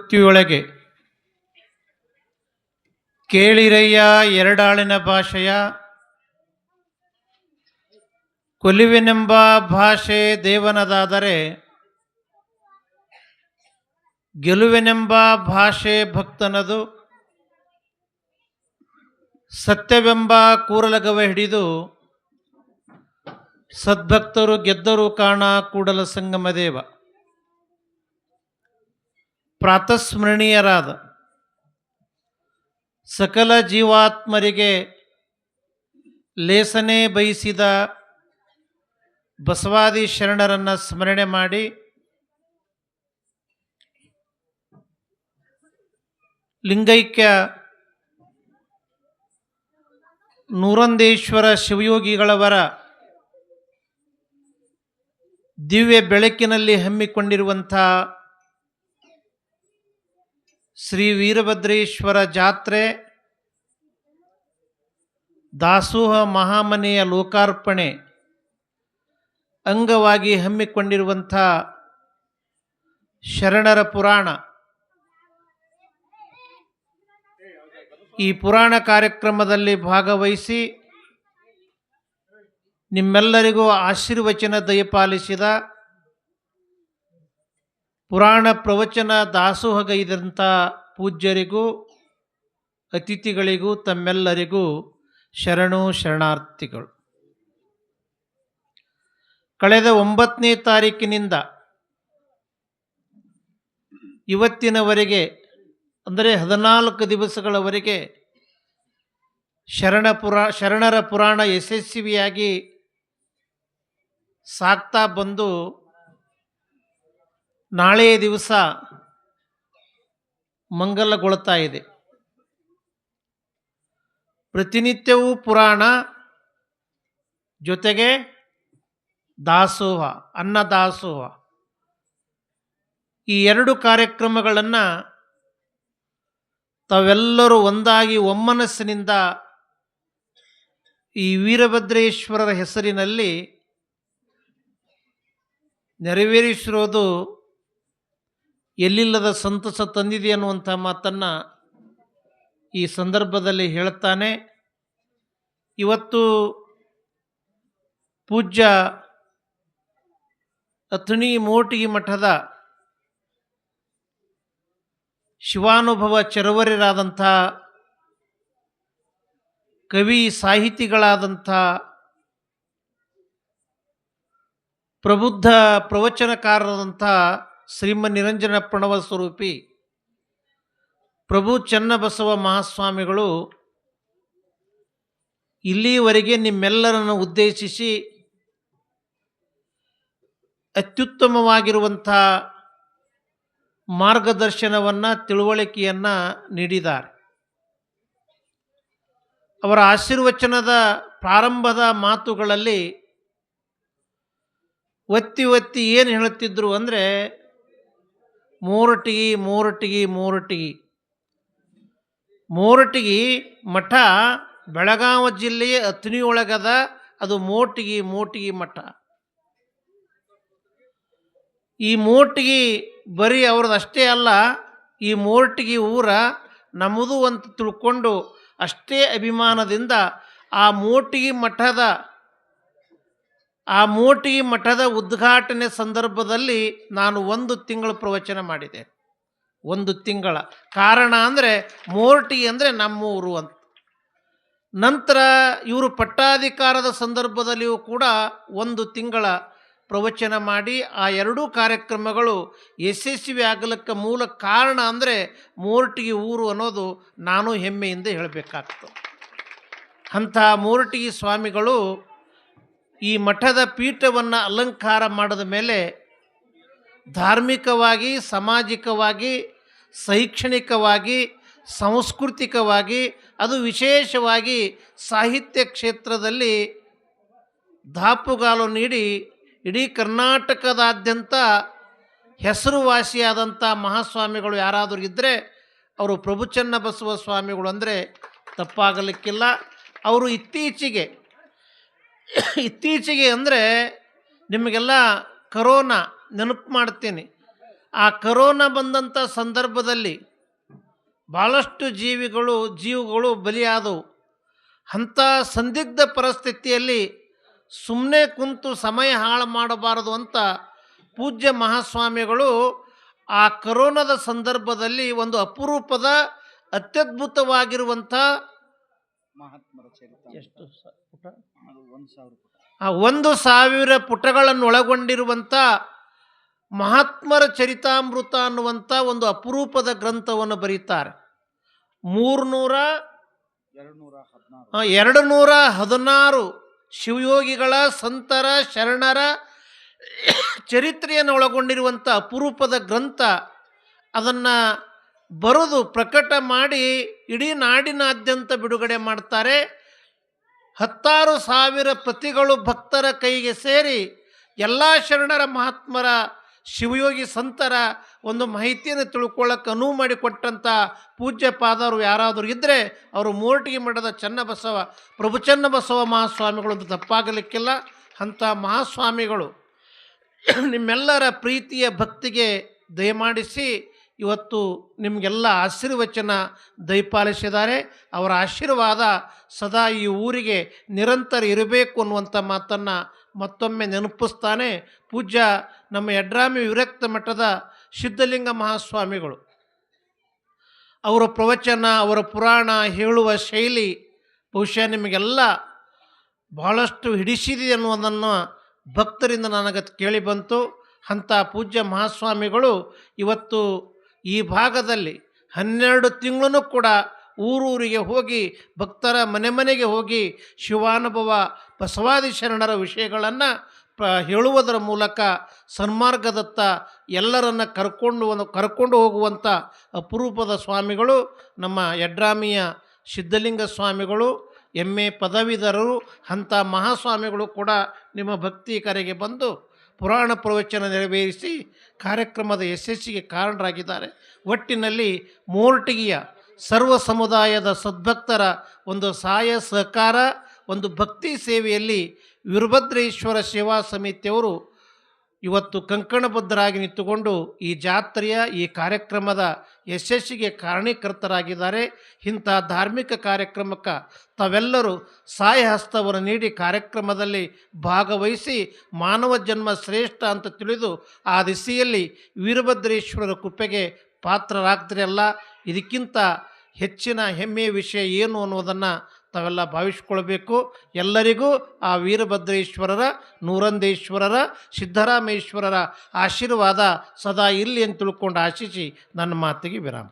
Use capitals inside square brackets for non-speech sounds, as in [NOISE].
ವೃತ್ತಿಯೊಳಗೆ ಕೇಳಿರಯ್ಯ ಎರಡಾಳಿನ ಭಾಷೆಯ. ಕೊಲಿವೆನೆಂಬ ಭಾಷೆ ದೇವನದಾದರೆ ಗೆಲುವೆನೆಂಬ ಭಾಷೆ ಭಕ್ತನದು. ಸತ್ಯವೆಂಬ ಕೂರಲಗವ ಹಿಡಿದು, ಸದ್ಭಕ್ತರು ಗೆದ್ದರು ಕಾಣ ಕೂಡಲ ಸಂಗಮ ದೇವ. ಪ್ರಾತಸ್ಮರಣೀಯರಾದ. ಸಕಲ ಜೀವಾತ್ಮರಿಗೆ ಲೇಸನೆ ಬಯಸಿದ ಬಸವಾದಿ ಶರಣರನ್ನು ಸ್ಮರಣೆ ಮಾಡಿ ಲಿಂಗೈಕ್ಯ ನೂರಂದೇಶ್ವರ ಶಿವಯೋಗಿಗಳವರ ದಿವ್ಯ ಬೆಳಕಿನಲ್ಲಿ ಹಮ್ಮಿಕೊಂಡಿರುವಂಥ ಶ್ರೀ ವೀರಭದ್ರೇಶ್ವರ ಜಾತ್ರೆ, ದಾಸೋಹ ಮಹಾಮನೆಯ ಲೋಕಾರ್ಪಣೆ ಅಂಗವಾಗಿ ಹಮ್ಮಿಕೊಂಡಿರುವಂಥ ಶರಣರ ಪುರಾಣ. ಈ ಪುರಾಣ ಕಾರ್ಯಕ್ರಮದಲ್ಲಿ ಭಾಗವಹಿಸಿ ನಿಮ್ಮೆಲ್ಲರಿಗೂ ಆಶೀರ್ವಚನ ದಯಪಾಲಿಸಿದ ಪುರಾಣ ಪ್ರವಚನ ದಾಸೋಹಗೈದಂಥ ಪೂಜ್ಯರಿಗೂ, ಅತಿಥಿಗಳಿಗೂ, ತಮ್ಮೆಲ್ಲರಿಗೂ ಶರಣು ಶರಣಾರ್ಥಿಗಳು. ಕಳೆದ ಒಂಬತ್ತನೇ ತಾರೀಕಿನಿಂದ ಇವತ್ತಿನವರೆಗೆ, ಅಂದರೆ ಹದಿನಾಲ್ಕು ದಿವಸಗಳವರೆಗೆ ಶರಣ ಪುರಾ, ಶರಣರ ಪುರಾಣ ಯಶಸ್ವಿಯಾಗಿ ಸಾಕ್ತಾ ಬಂದು ನಾಳೆಯ ದಿವಸ ಮಂಗಲಗೊಳ್ತಾ ಇದೆ. ಪ್ರತಿನಿತ್ಯವೂ ಪುರಾಣ ಜೊತೆಗೆ ದಾಸೋಹ ಅನ್ನದಾಸೋಹ ಈ ಎರಡು ಕಾರ್ಯಕ್ರಮಗಳನ್ನು ತಾವೆಲ್ಲರೂ ಒಂದಾಗಿ ಒಮ್ಮನಸ್ಸಿನಿಂದ ಈ ವೀರಭದ್ರೇಶ್ವರರ ಹೆಸರಿನಲ್ಲಿ ನೆರವೇರಿಸಿರೋದು ಎಲ್ಲಿಲ್ಲದ ಸಂತಸ ತಂದಿದೆ ಅನ್ನುವಂಥ ಮಾತನ್ನು ಈ ಸಂದರ್ಭದಲ್ಲಿ ಹೇಳುತ್ತಾನೆ ಇವತ್ತು ಪೂಜ್ಯ ಅಥಣಿ ಮೋಟಿಗಿ ಮಠದ ಶಿವಾನುಭವ ಚರವರಿರಾದಂಥ ಕವಿ ಸಾಹಿತಿಗಳಾದಂಥ ಪ್ರಬುದ್ಧ ಪ್ರವಚನಕಾರರಾದಂಥ ಶ್ರೀಮ ನಿರಂಜನ ಪ್ರಣವ ಸ್ವರೂಪಿ ಪ್ರಭು ಚನ್ನಬಸವ ಮಹಾಸ್ವಾಮಿಗಳು ಇಲ್ಲಿವರೆಗೆ ನಿಮ್ಮೆಲ್ಲರನ್ನು ಉದ್ದೇಶಿಸಿ ಅತ್ಯುತ್ತಮವಾಗಿರುವಂಥ ಮಾರ್ಗದರ್ಶನವನ್ನು, ತಿಳುವಳಿಕೆಯನ್ನು ನೀಡಿದ್ದಾರೆ. ಅವರ ಆಶೀರ್ವಚನದ ಪ್ರಾರಂಭದ ಮಾತುಗಳಲ್ಲಿ ಒತ್ತಿ ಒತ್ತಿ ಏನು ಹೇಳುತ್ತಿದ್ದರು ಅಂದರೆ ಮೂರಟಿಗಿ ಮೂರಟಿಗಿ ಮೂರಟಿಗಿ ಮೂರಟಿಗಿ ಮಠ ಬೆಳಗಾವಿ ಜಿಲ್ಲೆಯ ಅತ್ನಿಯೊಳಗದ ಅದು ಮೋಟಿಗಿ ಮೋಟಿಗಿ ಮಠ. ಈ ಮೋಟಿಗಿ ಬರೀ ಅವ್ರದ್ದು ಅಲ್ಲ, ಈ ಮೋರ್ಟಿಗಿ ಊರ ನಮ್ಮದು ಅಂತ ತಿಳ್ಕೊಂಡು ಅಷ್ಟೇ ಅಭಿಮಾನದಿಂದ ಆ ಮೋಟಿಗಿ ಮಠದ ಆ ಮೋಟಿ ಮಠದ ಉದ್ಘಾಟನೆ ಸಂದರ್ಭದಲ್ಲಿ ನಾನು ಒಂದು ತಿಂಗಳು ಪ್ರವಚನ ಮಾಡಿದೆ. ಒಂದು ತಿಂಗಳ. ಕಾರಣ ಅಂದರೆ ಮೋರ್ಟಿ ಅಂದರೆ ನಮ್ಮೂರು ಅಂತ. ನಂತರ ಇವರು ಪಟ್ಟಾಧಿಕಾರದ ಸಂದರ್ಭದಲ್ಲಿಯೂ ಕೂಡ ಒಂದು ತಿಂಗಳ ಪ್ರವಚನ ಮಾಡಿ ಆ ಎರಡೂ ಕಾರ್ಯಕ್ರಮಗಳು ಯಶಸ್ವಿ ಆಗಲಿಕ್ಕೆ ಮೂಲ ಕಾರಣ ಅಂದರೆ ಮೋರ್ಟಿಗೆ ಊರು ಅನ್ನೋದು ನಾನು ಹೆಮ್ಮೆಯಿಂದ ಹೇಳಬೇಕಾಗ್ತದೆ. ಅಂತಹ ಮೋರ್ಟಿ ಸ್ವಾಮಿಗಳು ಈ ಮಠದ ಪೀಠವನ್ನು ಅಲಂಕಾರ ಮಾಡಿದ ಮೇಲೆ ಧಾರ್ಮಿಕವಾಗಿ, ಸಾಮಾಜಿಕವಾಗಿ, ಶೈಕ್ಷಣಿಕವಾಗಿ, ಸಾಂಸ್ಕೃತಿಕವಾಗಿ, ಅದು ವಿಶೇಷವಾಗಿ ಸಾಹಿತ್ಯ ಕ್ಷೇತ್ರದಲ್ಲಿ ದಾಪುಗಾಲು ನೀಡಿ ಇಡೀ ಕರ್ನಾಟಕದಾದ್ಯಂತ ಹೆಸರುವಾಸಿಯಾದಂಥ ಮಹಾಸ್ವಾಮಿಗಳು ಯಾರಾದರೂ ಇದ್ದರೆ ಅವರು ಪ್ರಭುಚನ್ನ ಬಸವ ಸ್ವಾಮಿಗಳು ಅಂದರೆ ತಪ್ಪಾಗಲಿಕ್ಕಿಲ್ಲ. ಅವರು ಇತ್ತೀಚೆಗೆ [COUGHS] ಇತ್ತೀಚೆಗೆ ಅಂದರೆ ನಿಮಗೆಲ್ಲ ಕರೋನಾ ನೆನಪು ಮಾಡ್ತೀನಿ. ಆ ಕರೋನಾ ಬಂದಂಥ ಸಂದರ್ಭದಲ್ಲಿ ಭಾಳಷ್ಟು ಜೀವಿಗಳು, ಜೀವಗಳು ಬಲಿಯಾದವು. ಅಂಥ ಸಂದಿಗ್ಧ ಪರಿಸ್ಥಿತಿಯಲ್ಲಿ ಸುಮ್ಮನೆ ಕುಂತು ಸಮಯ ಹಾಳು ಮಾಡಬಾರದು ಅಂತ ಪೂಜ್ಯ ಮಹಾಸ್ವಾಮಿಗಳು ಆ ಕರೋನಾದ ಸಂದರ್ಭದಲ್ಲಿ ಒಂದು ಅಪರೂಪದ ಅತ್ಯದ್ಭುತವಾಗಿರುವಂಥ ಮಹಾತ್ಮರ ಚರಿತ ಎಷ್ಟು ಸ- ಪುಟ? ಅದು ಒಂದು ಸಾವಿರ ಪುಟ. ಆ ಒಂದು ಸಾವಿರ ಪುಟಗಳನ್ನು ಒಳಗೊಂಡಿರುವಂಥ ಮಹಾತ್ಮರ ಚರಿತಾಮೃತ ಅನ್ನುವಂಥ ಒಂದು ಅಪರೂಪದ ಗ್ರಂಥವನ್ನು ಬರೀತಾರೆ. ಮೂರ್ನೂರ ಎರಡು ನೂರ ಹದಿನಾರು. ಆ, ಎರಡು ನೂರ ಹದಿನಾರು ಶಿವಯೋಗಿಗಳ ಸಂತರ ಶರಣರ ಚರಿತ್ರೆಯನ್ನು ಒಳಗೊಂಡಿರುವಂಥ ಅಪರೂಪದ ಗ್ರಂಥ ಅದನ್ನು ಬರೆದು ಪ್ರಕಟ ಮಾಡಿ ಇಡೀ ನಾಡಿನಾದ್ಯಂತ ಬಿಡುಗಡೆ ಮಾಡ್ತಾರೆ. ಹತ್ತಾರು ಸಾವಿರ ಪ್ರತಿಗಳು ಭಕ್ತರ ಕೈಗೆ ಸೇರಿ ಎಲ್ಲ ಶರಣರ ಮಹಾತ್ಮರ, ಶಿವಯೋಗಿ ಸಂತರ ಒಂದು ಮಾಹಿತಿಯನ್ನು ತಿಳ್ಕೊಳ್ಳೋಕೆ ಅನುವು ಮಾಡಿಕೊಟ್ಟಂಥ ಪೂಜ್ಯ ಪಾದರು ಯಾರಾದರೂ ಇದ್ದರೆ ಅವರು ಮೋರ್ಟಿಗೆ ಮಠದ ಚನ್ನಬಸವ, ಪ್ರಭು ಚನ್ನಬಸವ ಮಹಾಸ್ವಾಮಿಗಳು ಅಂತ ತಪ್ಪಾಗಲಿಕ್ಕಿಲ್ಲ. ಅಂಥ ಮಹಾಸ್ವಾಮಿಗಳು ನಿಮ್ಮೆಲ್ಲರ ಪ್ರೀತಿಯ ಭಕ್ತಿಗೆ ದಯಮಾಡಿಸಿ ಇವತ್ತು ನಿಮಗೆಲ್ಲ ಆಶೀರ್ವಚನ ದಯಪಾಲಿಸಿದ್ದಾರೆ. ಅವರ ಆಶೀರ್ವಾದ ಸದಾ ಈ ಊರಿಗೆ ನಿರಂತರ ಇರಬೇಕು ಅನ್ನುವಂಥ ಮಾತನ್ನು ಮತ್ತೊಮ್ಮೆ ನೆನಪಿಸ್ತಾನೆ. ಪೂಜ್ಯ ನಮ್ಮ ಯಡ್ರಾಮಿ ವಿರಕ್ತ ಮಠದ ಸಿದ್ಧಲಿಂಗ ಮಹಾಸ್ವಾಮಿಗಳು. ಅವರ ಪ್ರವಚನ, ಅವರ ಪುರಾಣ, ಹೇಳುವ ಶೈಲಿ ಬಹುಶಃ ನಿಮಗೆಲ್ಲ ಬಹಳಷ್ಟು ಹಿಡಿಸಿದೆ ಅನ್ನುವುದನ್ನು ಭಕ್ತರಿಂದ ನನಗೆ ಕೇಳಿ ಬಂತು. ಅಂಥ ಪೂಜ್ಯ ಮಹಾಸ್ವಾಮಿಗಳು ಇವತ್ತು ಈ ಭಾಗದಲ್ಲಿ ಹನ್ನೆರಡು ತಿಂಗಳೂ ಕೂಡ ಊರೂರಿಗೆ ಹೋಗಿ, ಭಕ್ತರ ಮನೆ ಮನೆಗೆ ಹೋಗಿ ಶಿವಾನುಭವ ಬಸವಾದಿ ಶರಣರ ವಿಷಯಗಳನ್ನು ಹೇಳುವುದರ ಮೂಲಕ ಸನ್ಮಾರ್ಗದತ್ತ ಎಲ್ಲರನ್ನ ಕರ್ಕೊಂಡು ಕರ್ಕೊಂಡು ಹೋಗುವಂಥ ಅಪರೂಪದ ಸ್ವಾಮಿಗಳು ನಮ್ಮ ಯಡ್ರಾಮಿಯ ಸಿದ್ಧಲಿಂಗ ಸ್ವಾಮಿಗಳು ಎಂ ಎ ಪದವೀಧರರು, ಅಂಥ ಮಹಾಸ್ವಾಮಿಗಳು ಕೂಡ ನಿಮ್ಮ ಭಕ್ತಿ ಕರೆಗೆ ಬಂದು ಪುರಾಣ ಪ್ರವಚನ ನೆರವೇರಿಸಿ ಕಾರ್ಯಕ್ರಮದ ಯಶಸ್ಸಿಗೆ ಕಾರಣರಾಗಿದ್ದಾರೆ. ಒಟ್ಟಿನಲ್ಲಿ ಮೋರ್ಟಿಗಿಯ ಸರ್ವ ಸಮುದಾಯದ ಸದ್ಭಕ್ತರ ಒಂದು ಸಹಾಯ, ಸಹಕಾರ, ಒಂದು ಭಕ್ತಿ ಸೇವೆಯಲ್ಲಿ ವೀರಭದ್ರೇಶ್ವರ ಸೇವಾ ಸಮಿತಿಯವರು ಇವತ್ತು ಕಂಕಣಬದ್ಧರಾಗಿ ನಿಂತುಕೊಂಡು ಈ ಜಾತ್ರೆಯ, ಈ ಕಾರ್ಯಕ್ರಮದ ಯಶಸ್ಸಿಗೆ ಕಾರಣೀಕರ್ತರಾಗಿದ್ದಾರೆ ಇಂಥ ಧಾರ್ಮಿಕ ಕಾರ್ಯಕ್ರಮಕ್ಕೆ ತಾವೆಲ್ಲರೂ ಸಹಾಯ ಹಸ್ತವನ್ನು ನೀಡಿ ಕಾರ್ಯಕ್ರಮದಲ್ಲಿ ಭಾಗವಹಿಸಿ ಮಾನವ ಜನ್ಮ ಶ್ರೇಷ್ಠ ಅಂತ ತಿಳಿದು ಆ ದಿಸೆಯಲ್ಲಿ ವೀರಭದ್ರೇಶ್ವರರ ಕೃಪೆಗೆ ಪಾತ್ರರಾಗ್ತಿರಲ್ಲ. ಇದಕ್ಕಿಂತ ಹೆಚ್ಚಿನ ಹೆಮ್ಮೆಯ ವಿಷಯ ಏನು ಅನ್ನೋದನ್ನು ತಾವೆಲ್ಲ ಭಾವಿಸ್ಕೊಳ್ಬೇಕು. ಎಲ್ಲರಿಗೂ ಆ ವೀರಭದ್ರೇಶ್ವರರ, ನೂರಂದೇಶ್ವರರ, ಸಿದ್ದರಾಮೇಶ್ವರರ ಆಶೀರ್ವಾದ ಸದಾ ಇಲ್ಲಿ ಅಂತ ತಿಳ್ಕೊಂಡು ಆಶಿಸಿ ನನ್ನ ಮಾತಿಗೆ ವಿರಾಮ.